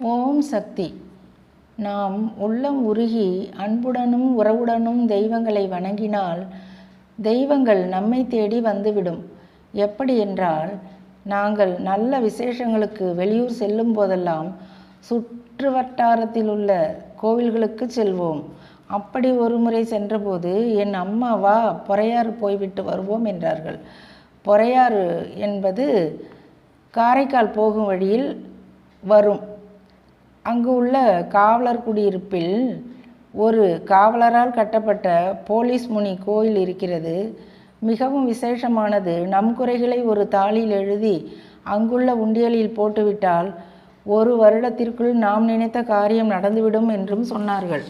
ஓம் சக்தி. நாம் உள்ளம் உருகி அன்புடனும் உறவுடனும் தெய்வங்களை வணங்கினால் தெய்வங்கள் நம்மை தேடி வந்துவிடும். எப்படி என்றால் நாங்கள் நல்ல விசேஷங்களுக்கு வெளியூர் செல்லும் போதெல்லாம் சுற்று வட்டாரத்தில் உள்ள கோவில்களுக்கு செல்வோம். அப்படி ஒரு முறை சென்றபோது என் அம்மா வா பொறையாறு போய்விட்டு வருவோம் என்றார்கள். பொறையாறு என்பது காரைக்கால் போகும் வழியில் வரும். அங்கு உள்ள காவலர் குடியிருப்பில் ஒரு காவலரால் கட்டப்பட்ட போலீஸ் முனி கோயில் இருக்கிறது. மிகவும் விசேஷமானது. நம் குறைகளை ஒரு தாளில் எழுதி அங்குள்ள உண்டியலில் போட்டுவிட்டால் ஒரு வருடத்திற்குள் நாம் நினைத்த காரியம் நடந்துவிடும் என்றும் சொன்னார்கள்.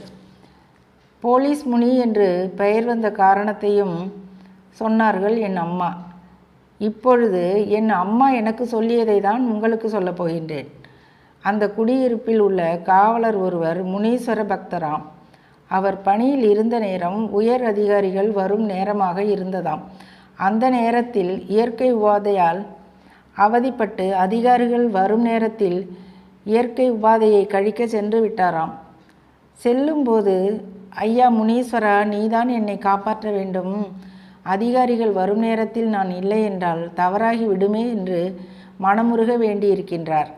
போலீஸ் முனி என்று பெயர் வந்த காரணத்தையும் சொன்னார்கள் என் அம்மா. இப்பொழுது என் அம்மா எனக்கு சொல்லியதை தான் உங்களுக்கு சொல்லப் போகின்றேன். அந்த குடியிருப்பில் உள்ள காவலர் ஒருவர் முனீஸ்வர பக்தராம். அவர் பணியில் இருந்த நேரம் உயர் அதிகாரிகள் வரும் நேரமாக இருந்ததாம். அந்த நேரத்தில் இயற்கை உபாதையால் அவதிப்பட்டு அதிகாரிகள் வரும் நேரத்தில் இயற்கை உபாதையை கழிக்க சென்று விட்டாராம். செல்லும்போது ஐயா முனீஸ்வரா நீதான் என்னை காப்பாற்ற வேண்டும். அதிகாரிகள் வரும் நேரத்தில் நான் இல்லை என்றால் தவறாகி விடுமே என்று மனமுருக வேண்டியிருக்கின்றார்.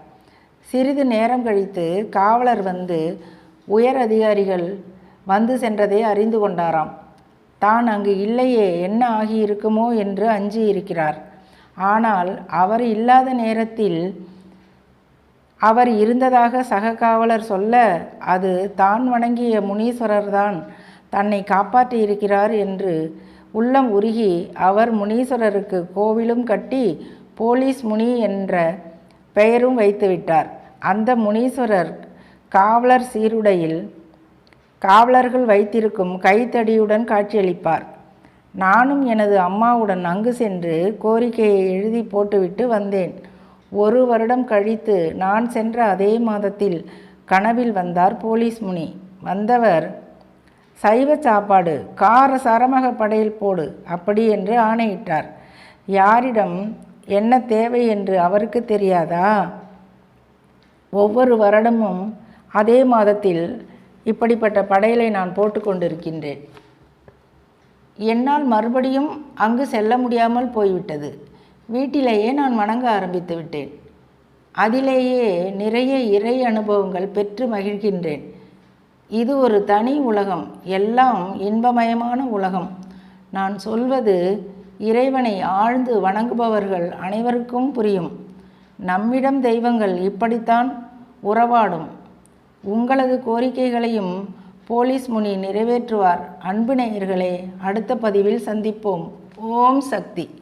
சிறிது நேரம் கழித்து காவலர் வந்து உயர் அதிகாரிகள் வந்து சென்றதை அறிந்து கொண்டாராம். தான் அங்கு இல்லையே என்ன ஆகியிருக்குமோ? என்று அஞ்சி இருக்கிறார். ஆனால் அவர் இல்லாத நேரத்தில் அவர் இருந்ததாக சக காவலர் சொல்ல அது தான் வணங்கிய முனீஸ்வரர்தான் தன்னை காப்பாற்றி இருக்கிறார் என்று உள்ளம் உருகி அவர் முனீஸ்வரருக்கு கோவிலும் கட்டி போலீஸ் முனி என்ற பெயரும் வைத்துவிட்டார் அந்த முனீஸ்வரர் காவலர் சீருடையில் காவலர்கள் வைத்திருக்கும் கைத்தடியுடன் காட்சியளிப்பார். நானும் எனது அம்மாவுடன் அங்கு சென்று கோரிக்கையை எழுதி போட்டுவிட்டு வந்தேன். ஒரு வருடம் கழித்து நான் சென்ற அதே மாதத்தில் கனவில் வந்தார் போலீஸ் முனி. வந்தவர் சைவ சாப்பாடு கார சரமக படையில் போடு அப்படி என்று ஆணையிட்டார். யாரிடம் என்ன தேவை என்று அவருக்கு தெரியாதா? ஒவ்வொரு வருடமும் அதே மாதத்தில் இப்படிப்பட்ட படையலை நான் போட்டுக்கொண்டிருக்கின்றேன். என்னால் மறுபடியும் அங்கு செல்ல முடியாமல் போய்விட்டது. வீட்டிலேயே நான் வணங்க ஆரம்பித்து விட்டேன். அதிலேயே நிறைய இறை அனுபவங்கள் பெற்று மகிழ்கின்றேன். இது ஒரு தனி உலகம் எல்லாம் இன்பமயமான உலகம். நான் சொல்வது இறைவனை ஆழ்ந்து வணங்குபவர்கள் அனைவருக்கும் புரியும். நம்மிடம் தெய்வங்கள் இப்படித்தான் உறவாடும். உங்களது கோரிக்கைகளையும் போலீஸ் முனி நிறைவேற்றுவார். அன்பு நேயர்களே அடுத்த பதிவில் சந்திப்போம். ஓம் சக்தி.